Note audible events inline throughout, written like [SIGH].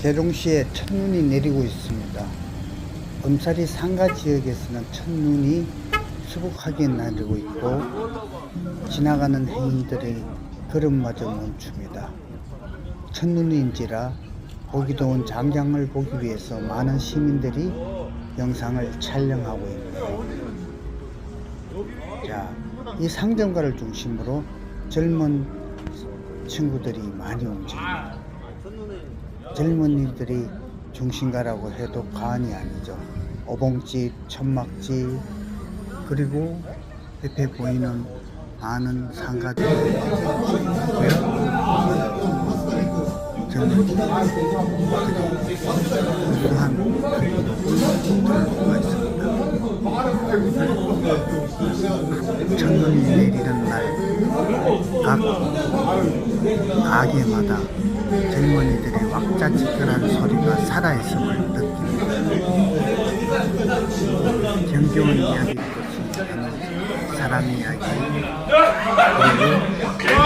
계룡시에 첫눈이 내리고 있습니다. 엄살이 상가 지역에서는 첫눈이 수북하게 내리고 있고 지나가는 행인들의 걸음마저 멈춥니다. 첫눈인지라 보기 좋은 장장을 보기 위해서 많은 시민들이 영상을 촬영하고 있네요. 자, 이 상점가를 중심으로 젊은 친구들이 많이 움직입니다. 젊은이들이 중심가라고 해도 과언이 아니죠. 오봉집, 천막집, 그리고 옆에 보이는 많은 상가들 있고요. 젊은이들이 우수한 들고 있습니다. 첫눈이 내리는 날각 가게마다 젊은이들의 왁자지껄한 소리가 살아있음을 느낍니다. 정겨운 이야기 끝이 하는 사랑 이야기 그리고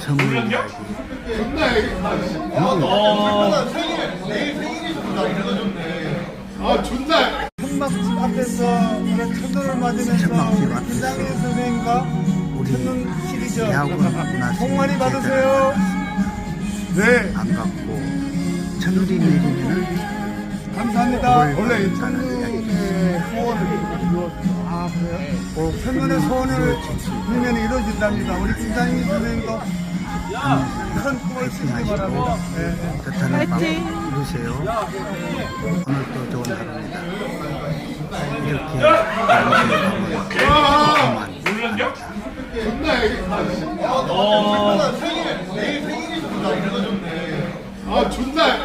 선물 이야기 아 존나 천막집 앞에서 그런 첫눈을 맞으면서 김장희 선생님과 우리 첫눈 시리즈 [LAUGHS] 복 많이 받으세요. 네. 안 갖고 첫눈이 내리면은 감사합니다. 뭘 원래 이 첫눈의 소원을 이루어 아 그래요? 꼭 첫눈의 소원을 빌면 이루어진답니다. 우리 김장희 선생님도 네. 뜻하는 바 이루세요. 오늘도 좋은 하루입니다. 이렇게 가면 그만 합니다. 아 존나